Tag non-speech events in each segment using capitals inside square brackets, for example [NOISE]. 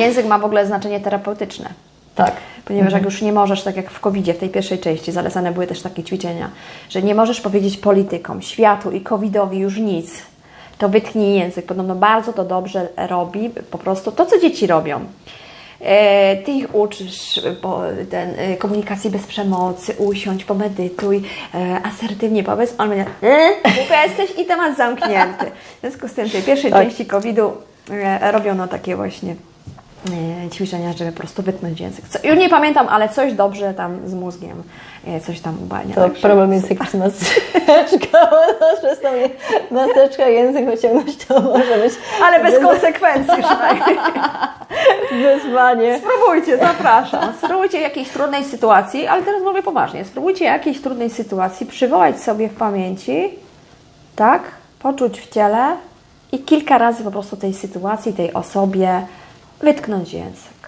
Język ma w ogóle znaczenie terapeutyczne. Tak. Ponieważ jak już nie możesz, tak jak w covid w tej pierwszej części, zalecane były też takie ćwiczenia, że nie możesz powiedzieć politykom, światu i covidowi już nic, to wytnij język. Podobno bardzo to dobrze robi, po prostu to, co dzieci robią. E, Ty ich uczysz bo ten, e, komunikacji bez przemocy, usiądź, pomedytuj, e, asertywnie powiedz, on będzie "E, głupia jesteś i temat zamknięty. W związku z tym w tej pierwszej Tak. części COVID-u robiono takie właśnie ćwiczenia, żeby po prostu wytnąć język. Co, już nie pamiętam, ale coś dobrze tam z mózgiem, e, coś tam ubalnia. To Także- problem jest jakiś maseczka, przez tą maseczkę język wyciągnąć to może być Ale bez konsekwencji przynajmniej. [LAUGHS] wyzwanie. Spróbujcie, zapraszam. Spróbujcie w jakiejś trudnej sytuacji, ale teraz mówię poważnie. Spróbujcie jakiejś trudnej sytuacji przywołać sobie w pamięci, tak? Poczuć w ciele i kilka razy po prostu tej sytuacji, tej osobie wytknąć język.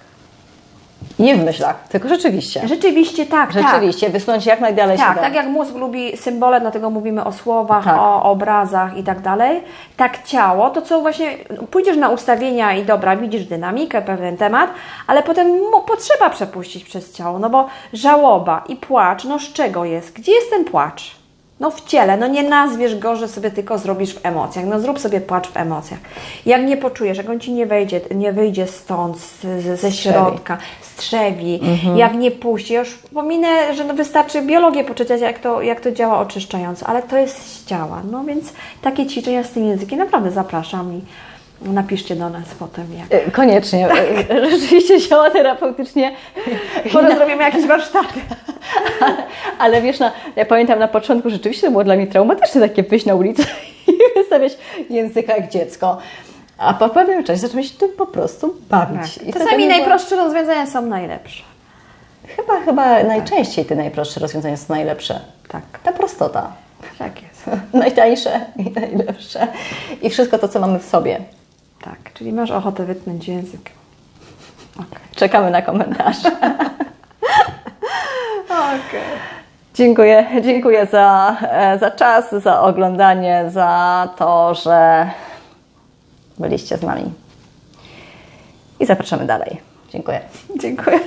Nie w myślach, tylko rzeczywiście. Rzeczywiście tak, tak. Rzeczywiście, wysnąć jak najdalej się Tak, tak jak mózg lubi symbole, dlatego mówimy o słowach, Tak. o obrazach i tak dalej, tak ciało, to co właśnie, pójdziesz na ustawienia i dobra, widzisz dynamikę, pewien temat, ale potem potrzeba przepuścić przez ciało, no bo żałoba i płacz, no z czego jest? Gdzie jest ten płacz? No w ciele, no nie nazwiesz go, że sobie tylko zrobisz w emocjach, no zrób sobie płacz w emocjach. Jak nie poczujesz, jak on Ci nie wejdzie, nie wyjdzie stąd, z, z, ze środka, strzewi, jak nie puści, ja już pominę, że no wystarczy biologię poczytać, jak to, jak to działa oczyszczająco, ale to jest z ciała, no więc takie ćwiczenia z tym językiem. Naprawdę zapraszam i napiszcie do nas potem, jak E, Koniecznie. [LAUGHS] E, Rzeczywiście działa terapeutycznie. może zrobimy jakieś warsztaty. [LAUGHS] Ale wiesz, na, ja pamiętam na początku rzeczywiście to było dla mnie traumatyczne takie wyjść na ulicę [LAUGHS] i wystawiać języka jak dziecko. A po pewnym czasie zaczęłam się tym po prostu bawić. To Czasami było- najprostsze rozwiązania są najlepsze. Chyba, chyba najczęściej te najprostsze rozwiązania są najlepsze. Tak, Ta prostota. tak jest. Najtańsze i najlepsze. I wszystko to, co mamy w sobie. Tak, czyli masz ochotę wytnąć język. Okay. Czekamy na komentarz. [LAUGHS] Okay. Dziękuję, dziękuję za, e, za czas, za oglądanie, za to, że byliście z nami. I zapraszamy dalej. Dziękuję. Dziękuję.